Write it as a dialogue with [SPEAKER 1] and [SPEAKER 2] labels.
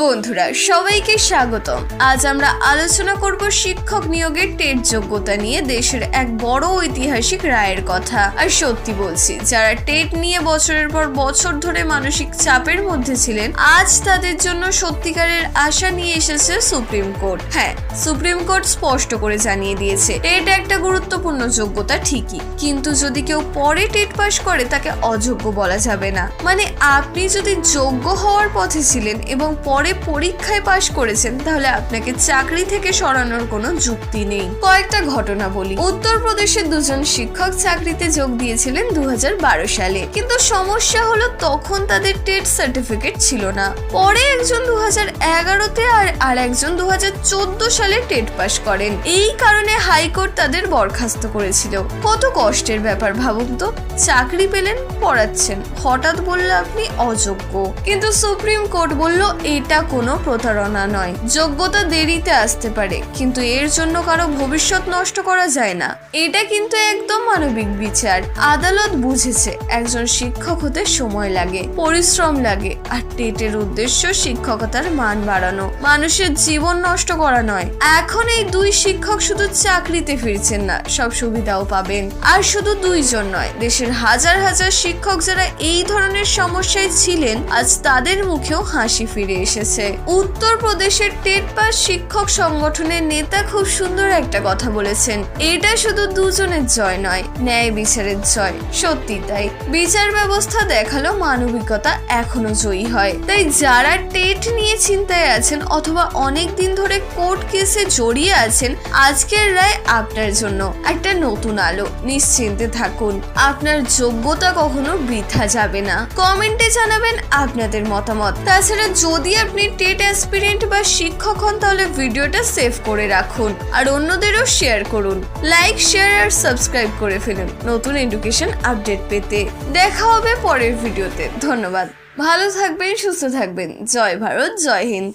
[SPEAKER 1] বন্ধুরা, সবাইকে স্বাগতম। আজ আমরা আলোচনা করব শিক্ষক নিয়োগের টেট যোগ্যতা নিয়ে দেশের এক বড় ঐতিহাসিক রায়ের কথা। আর সত্যি বলছি, যারা টেট নিয়ে বছরের পর বছর ধরে মানসিক চাপের মধ্যে ছিলেন, আজ তাদের জন্য সত্যিকারের আশা নিয়ে এসেছে সুপ্রিম কোর্ট। হ্যাঁ সুপ্রিম কোর্ট স্পষ্ট করে জানিয়ে দিয়েছে, টেট একটা গুরুত্বপূর্ণ যোগ্যতা ঠিকই, কিন্তু যদি কেউ পরে টেট পাস করে, তাকে অযোগ্য বলা যাবে না। মানে আপনি যদি যোগ্য হওয়ার পথে ছিলেন এবং পরে পরীক্ষায় পাশ করেছেন, তাহলে আপনাকে চাকরি থেকে সরানোর কোনো যুক্তি নেই। কয়েকটা ঘটনা বলি। উত্তরপ্রদেশের দুজন শিক্ষক চাকরিতে যোগ দিয়েছিলেন দু হাজার বারো সালে। কিন্তু সমস্যা হলো তখন তাদের টেট সার্টিফিকেট ছিল না। পরে একজন দু এগারোতে আর আর একজন দুহাজার চোদ্দ সালে টেট পাশ করেন। এই কারণে হাইকোর্ট তাদের বরখাস্ত করেছিল। কত কষ্টের ব্যাপার ভাবুন তো। চাকরি পেলেন, পড়াচ্ছেন। হঠাৎ বললে আপনি অযোগ্য। কিন্তু সুপ্রিম কোর্ট বলল এটা কোনো প্রতারণা নয়। যোগ্যতা দেরিতে আসতে পারে, কিন্তু এর জন্য কারও ভবিষ্যৎ নষ্ট করা যায় না। এটা কিন্তু একদম মানবিক বিচার। আদালত বুঝেছে, একজন শিক্ষক হতে সময় লাগে, পরিশ্রম লাগে, আর টেটের উদ্দেশ্য শিক্ষকতার মান বাড়ানো। মানুষের জীবন নষ্ট করা নয়। এখন এই দুই শিক্ষক শুধু চাকরিতে ফিরছেন না, সব সুবিধাও পাবেন। আর শুধু দুইজন নয়, দেশের হাজার হাজার শিক্ষক যারা এই ধরনের সমস্যায় ছিলেন, আজ তাদের মুখেও হাসি ফিরে এসেছে। উত্তরপ্রদেশের টেট পাস শিক্ষক সংগঠনের নেতা খুব সুন্দর একটা কথা বলেছেন। এটা শুধু দুজনের জয় নয়, ন্যায় বিচারের জয়। সত্যি তাই। বিচার ব্যবস্থা দেখাল মানবিকতা এখনও জয়ী হয়। তাই যারা টেট নিয়ে চিন্তায় আছেন অথবা অনেক দিন ধরে কোর্ট কেসে জড়িয়ে আছেন, আজকের রায় আপনার জন্য। একটা নতুন আলো, নিশ্চিন্তে থাকুন। আপনার যোগ্যতা কখনো বৃথা যাবে না। কমেন্টে জানাবেন আপনাদের মতামত। তাছাড়া যদি আপনি টেট অ্যাসপিরেন্ট বা শিক্ষক হন, তাহলে ভিডিওটা সেভ করে রাখুন। আর অন্যদেরও শেয়ার করুন। লাইক, শেয়ার আর সাবস্ক্রাইব করে ফেলুন নতুন এডুকেশন আপডেট পেতে। দেখা হবে পরের ভিডিওতে। ধন্যবাদ। ভালো থাকবেন, সুস্থ থাকবেন। জয় ভারত, জয় হিন্দ।